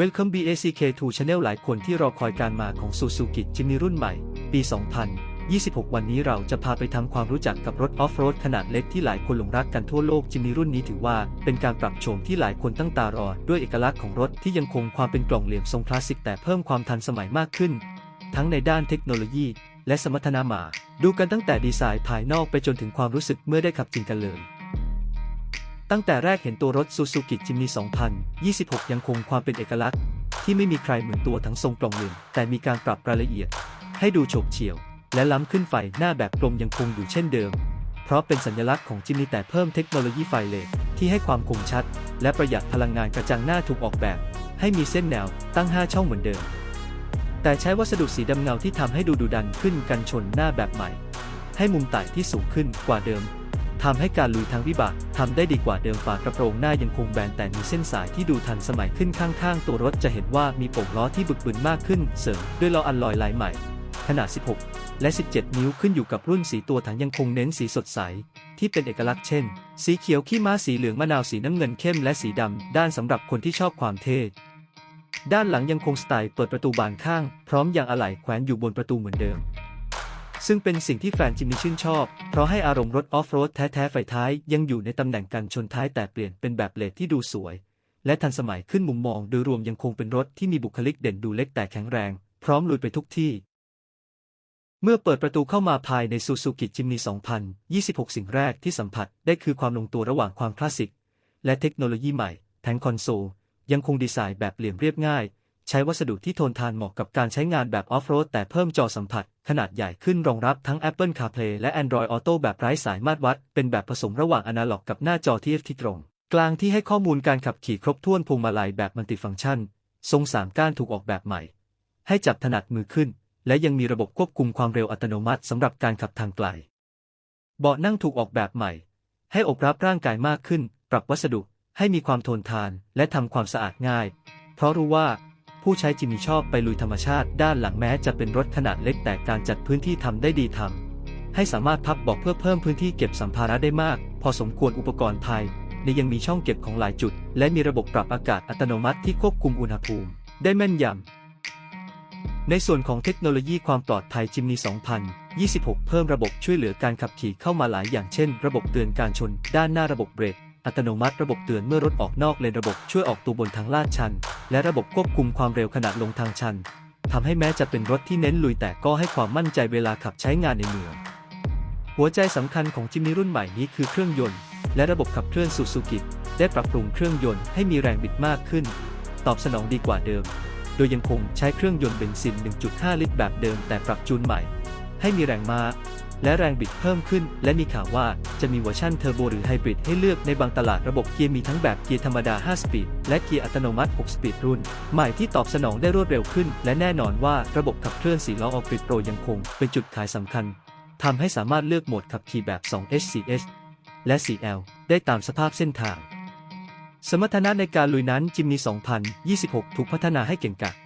Welcome BACK2 Channel หลายคนที่รอคอยการมาของ Suzuki Jimny รุ่นใหม่ ปี 2026 วันนี้เราจะพาไปทำความรู้จักกับรถออฟโรดขนาดเล็กที่หลายคนหลงรักกันทั่วโลก Jimny รุ่นนี้ถือว่าเป็นการปรับโฉมที่หลายคนตั้งตารอ ด้วยเอกลักษณ์ของรถที่ยังคงความเป็นกล่องเหลี่ยมทรงคลาสสิกแต่เพิ่มความทันสมัยมากขึ้น ทั้งในด้านเทคโนโลยี และสมรรถนะมา ดูกันตั้งแต่ดีไซน์ภายนอกไปจนถึงความรู้สึกเมื่อได้ขับจริงกันเลย ตั้งแต่แรกเห็นตัวรถ Suzuki Jimny 2026 ยังคงความเป็นเอกลักษณ์ ที่ไม่มีใครเหมือนตัวทั้งทรงกล่องเหลี่ยมแต่มีการปรับรายละเอียด ให้ดูโฉบเฉี่ยว และล้ำขึ้นไฟหน้าแบบกลมยังคงอยู่เช่นเดิม เพราะเป็นสัญลักษณ์ของจิมนีแต่เพิ่มเทคโนโลยีไฟเลสที่ให้ความคมชัด และประหยัดพลังงานกระจังหน้าถูกออกแบบ ให้มีเส้นแนวตั้ง 5 ช่องเหมือนเดิม แต่ใช้วัสดุสีดำเงาที่ทำให้ดูดุดันขึ้นกันชนหน้าแบบใหม่ ให้มุมไต่ที่สูงขึ้นกว่าเดิม ทำให้การลุยทางวิบากทำได้ดีกว่าเดิมฝากระโปรงหน้ายังคงแบนแต่มีเส้นสายที่ดูทันสมัยขึ้นข้างๆ ตัวรถจะเห็นว่ามีโป่งล้อที่บึกบึนมากขึ้น เสริมด้วยล้ออัลลอยลายใหม่ ขนาด 16 และ 17 นิ้วขึ้นอยู่กับรุ่นสีตัวถังยังคงเน้นสีสดใส ที่เป็นเอกลักษณ์เช่น สีเขียวขี้ม้าสีเหลืองมะนาวสีน้ำเงินเข้มและสีดำด้านสำหรับคนที่ชอบความเท่ด้านหลังยังคงสไตล์เปิดประตูบานข้าง พร้อมยางอะไหล่แขวนอยู่บนประตูเหมือนเดิม ซึ่งเป็นสิ่งที่แฟนจิมมี่ชื่นชอบ เพราะให้อารมณ์รถออฟโรดแท้ๆไฟท้ายยังอยู่ในตำแหน่งกันชนท้ายแต่เปลี่ยนเป็นแบบเลดที่ดูสวย และทันสมัยขึ้นมุมมองโดยรวมยังคงเป็นรถที่มีบุคลิกเด่นดูเล็กแต่แข็งแรง พร้อมลุยไปทุกที่ เมื่อเปิดประตูเข้ามาภายในซูซูกิจิมนี2026 สิ่งแรกที่สัมผัสได้คือความลงตัวระหว่างความคลาสสิก และเทคโนโลยีใหม่แทงคอนโซลยังคงดีไซน์แบบเหลี่ยมเรียบง่าย ใช้วัสดุที่ทนทานเหมาะกับการใช้งานแบบออฟโรดแต่เพิ่มจอสัมผัส ขนาดใหญ่ขึ้นรองรับทั้ง Apple CarPlay และ Android Auto แบบไร้สายมาตรวัด เป็นแบบผสมระหว่างอนาล็อกกับหน้าจอที่ที่ตรง กลางที่ให้ข้อมูลการขับขี่ครบถ้วนพวงมาลัยแบบมัลติฟังก์ชัน ทรงสามก้านถูกออกแบบใหม่ ให้จับถนัดมือขึ้น และยังมีระบบควบคุมความเร็วอัตโนมัติสำหรับการขับทางไกล เบาะนั่งถูกออกแบบใหม่ ให้อบรับร่างกายมากขึ้น ปรับวัสดุ ให้มีความทนทาน และทำความสะอาดง่าย เพราะรู้ว่า ผู้ใช้จิมมีชอบไปลุยธรรมชาติด้านหลังแม้จะเป็นรถขนาดเล็กแต่การจัดพื้นที่ทำได้ดีทำให้สามารถพับเบอกเพื่อเพิ่มพื้นที่เก็บสัมภาระได้มาก พอสมควรอุปกรณ์ภายในยังมีช่องเก็บของหลายจุด และมีระบบปรับอากาศอัตโนมัติที่ควบคุมอุณหภูมิ ได้แม่นยำ ในส่วนของเทคโนโลยีความปลอดภัยจิมนี2026 เพิ่มระบบช่วยเหลือการขับขี่เข้ามาหลายอย่างเช่น ระบบเตือนการชน ด้านหน้าระบบเบรก อัตโนมัติระบบเตือนเมื่อรถออกนอกเลนระบบช่วยออกตัวบนทางลาดชัน และระบบควบคุมความเร็วขณะลงทางชันทำให้แม้จะเป็นรถที่เน้นลุยแต่ก็ให้ความมั่นใจเวลาขับใช้งานในเมือง หัวใจสำคัญของจิมนีรุ่นใหม่นี้คือเครื่องยนต์ และระบบขับเคลื่อนซูซูกิได้ปรับปรุงเครื่องยนต์ให้มีแรงบิดมากขึ้น ตอบสนองดีกว่าเดิม โดยยังคงใช้เครื่องยนต์เบนซิน 1.5 ลิตรแบบเดิมแต่ปรับจูนใหม่ ให้มีแรงม้า และแรงบิดเพิ่มขึ้น และมีข่าวว่าจะมีเวอร์ชันเทอร์โบหรือไฮบริดให้เลือกในบางตลาดระบบเกียร์มีทั้งแบบเกียร์ธรรมดา 5 สปีด และเกียร์อัตโนมัติ 6 สปีดรุ่น ใหม่ที่ตอบสนองได้รวดเร็วขึ้น และแน่นอนว่าระบบขับเคลื่อน4ล้อออกริดโปรยังคง เป็นจุดขายสำคัญทำให้สามารถเลือกโหมดขับขี่แบบ 2HCS และ 4L ได้ตามสภาพเส้นทาง สมรรถนะในการลุยนั้นจิมนี2026 ถูกพัฒนาให้เก่งกาจ